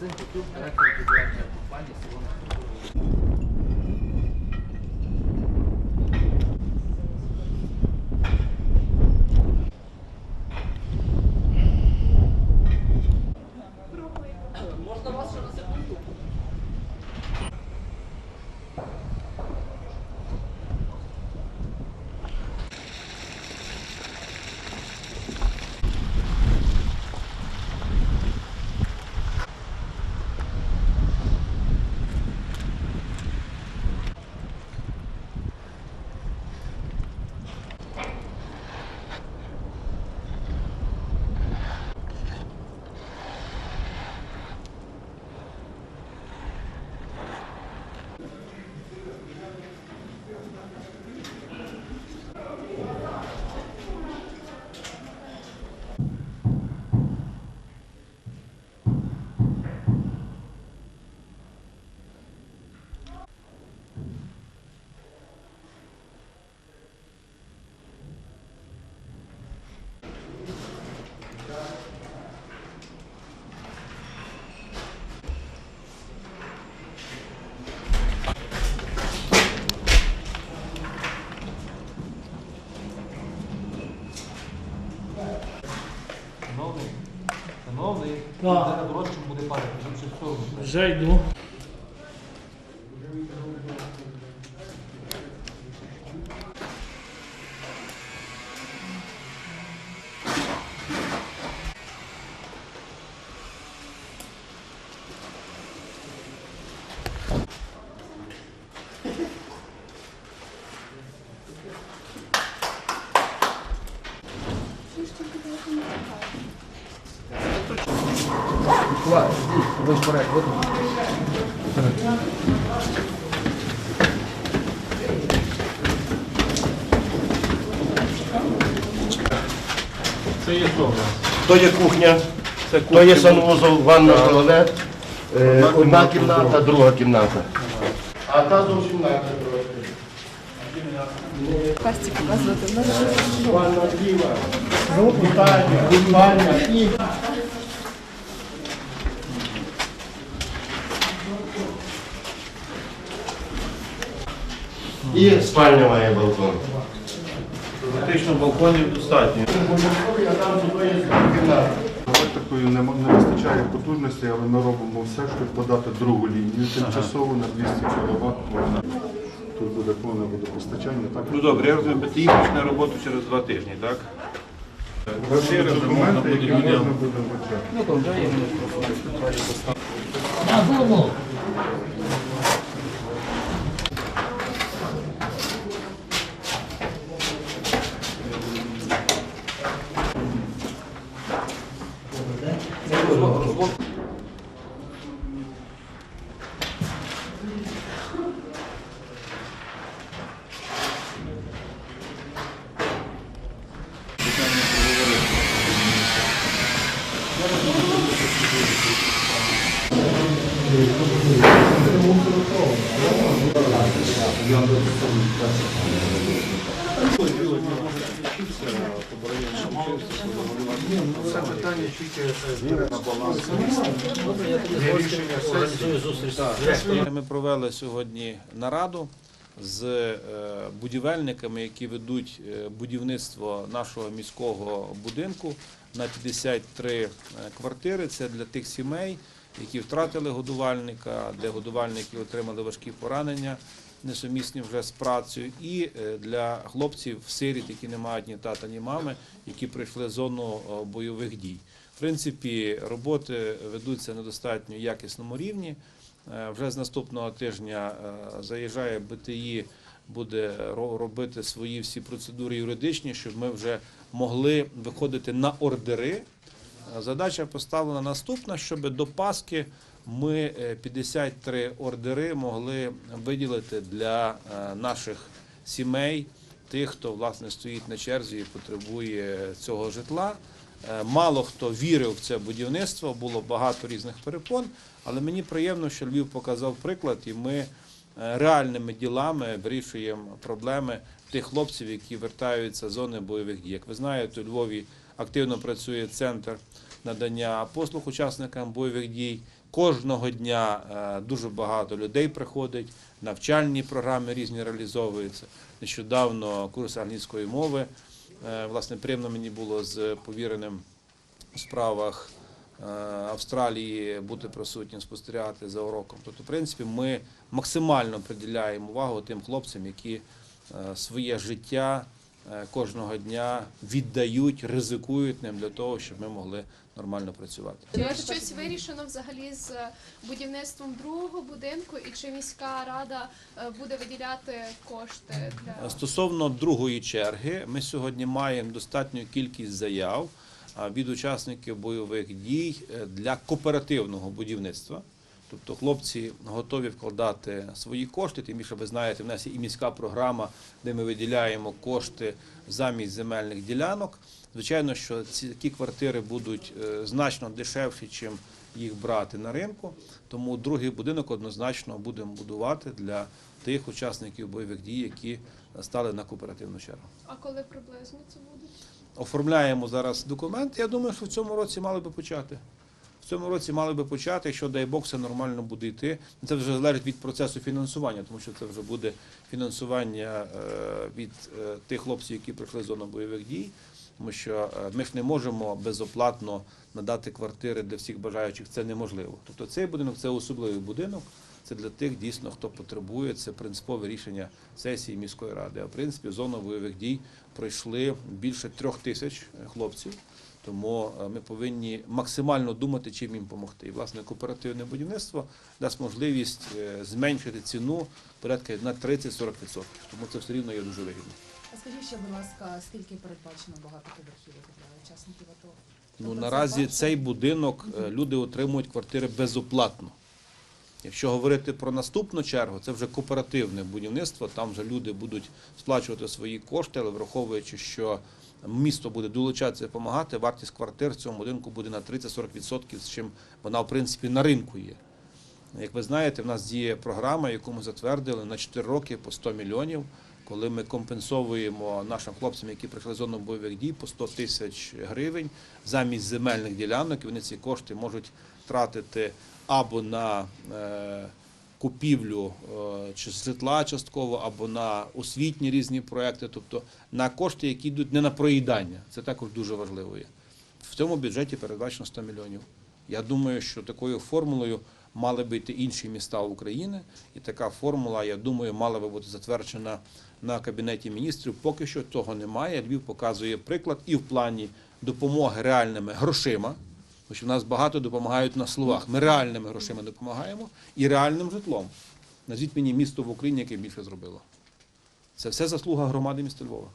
Максим Петюк, директор будівельної компанії село Структури. Можна вас ще на секунду? Шановний, шановний, Да. де на буде падати, щоб все. В сторону. Вже йду. Це є що нас? То є кухня, Це то є санвузол, ванна, туалет, е, одна кімната, друга кімната. А та зовсім інакша трошки. Показувати. Ванна зліва, вітальня, купальня і... І спальня має балкон. Фактично балконів достатньо. Електрикою не, не вистачає потужності, але ми робимо все, щоб подати другу лінію тимчасово на 200 кВт. Тут буде повне водопостачання. Так Ну добре, я розумію, БТІ почне роботу через два тижні, так? Квартири, документи, які можна буде вивчати. Ну, то вже є 이런 것도 좀 같이 в них Ми провели сьогодні нараду з е, будівельниками, які ведуть е, будівництво нашого міського будинку на 53 квартири. Це для тих сімей, які втратили годувальника, для годувальників отримали важкі поранення, несумісні вже з працею, і е, для хлопців сиріт, які не мають ні тата, ні мами, які пройшли зону е, бойових дій. В принципі, роботи ведуться на достатньо якісному рівні. Е, Вже з наступного тижня заїжджає БТІ, буде ро- робити свої всі процедури юридичні, щоб ми вже могли виходити на ордери. Е, Задача поставлена наступна, щоб до Пасхи ми е, 53 ордери могли виділити для е, наших сімей, тих, хто власне стоїть на черзі і потребує цього житла. Е, Мало хто вірив в це будівництво, було багато різних перепон, але мені приємно, що Львів показав приклад, і ми е, реальними ділами вирішуємо проблеми тих хлопців, які вертаються з зони бойових дій. Як ви знаєте, у Львові активно працює центр надання послуг учасникам бойових дій. Кожного дня е, дуже багато людей приходить, навчальні програми різні реалізовуються. Нещодавно курс англійської мови. Е, Власне, приємно мені було з повіреним у справах е, Австралії бути присутнім, спостерігати за уроком. Тобто, в принципі, ми максимально приділяємо увагу тим хлопцям, які своє життя кожного дня віддають, ризикують ним для того, щоб ми могли нормально працювати. Чи щось вирішено взагалі з будівництвом другого будинку, і чи міська рада е, буде виділяти кошти для Стосовно другої черги, ми сьогодні маємо достатню кількість заяв від учасників бойових дій е, для кооперативного будівництва. Тобто хлопці готові вкладати свої кошти. Тим більше ви знаєте, в нас є і міська програма, де ми виділяємо кошти замість земельних ділянок. Звичайно, що ці такі квартири будуть е, значно дешевші, чим їх брати на ринку. Тому другий будинок однозначно будемо будувати для тих учасників бойових дій, які стали на кооперативну чергу. а коли приблизно це буде? Оформляємо зараз документи. Я думаю, що в цьому році мали би почати. Цьому році мали би почати, якщо дай Бог, все нормально буде йти. Це вже залежить від процесу фінансування, тому що це вже буде фінансування е, від е, тих хлопців, які пройшли зону бойових дій. Тому що е, ми ж не можемо безоплатно надати квартири для всіх бажаючих. Це неможливо. Тобто цей будинок це особливий будинок. Це для тих дійсно, хто потребує. Це принципове рішення сесії міської ради. А в принципі, зону бойових дій пройшли більше трьох тисяч хлопців. Тому е, ми повинні максимально думати, чим їм допомогти. І власне кооперативне будівництво дасть можливість е, зменшити ціну порядка на 30-40%. Тому це все рівно є дуже вигідно. А скажіть ще, будь ласка, скільки передбачено багатоповерхівок для учасників АТО? Ну Тобто наразі цей будинок е, люди отримують квартири безоплатно. Якщо говорити про наступну чергу, це вже кооперативне будівництво. Там вже люди будуть сплачувати свої кошти, але враховуючи, що місто буде долучатися допомагати, вартість квартир в цьому будинку буде на 30-40%, з чим вона в принципі на ринку є. Як ви знаєте, в нас діє програма, яку ми затвердили на 4 роки по 100 мільйонів, коли ми компенсовуємо нашим хлопцям, які прийшли в зону бойових дій, по 100 тисяч гривень замість земельних ділянок. І вони ці кошти можуть тратити або на е, купівлю е, чи житла частково, або на освітні різні проекти, тобто на кошти, які йдуть не на проїдання. Це також дуже важливо є. В цьому бюджеті передбачено 100 мільйонів. Я думаю, що такою формулою мали би йти інші міста України, і така формула, я думаю, мала би бути затверджена на кабінеті міністрів. Поки що того немає. Львів показує приклад і в плані допомоги реальними грошима. Тому що в нас багато допомагають на словах. Ми реальними грошима допомагаємо і реальним житлом. Назвіть мені місто в Україні, яке більше зробило. Це все заслуга громади міста Львова.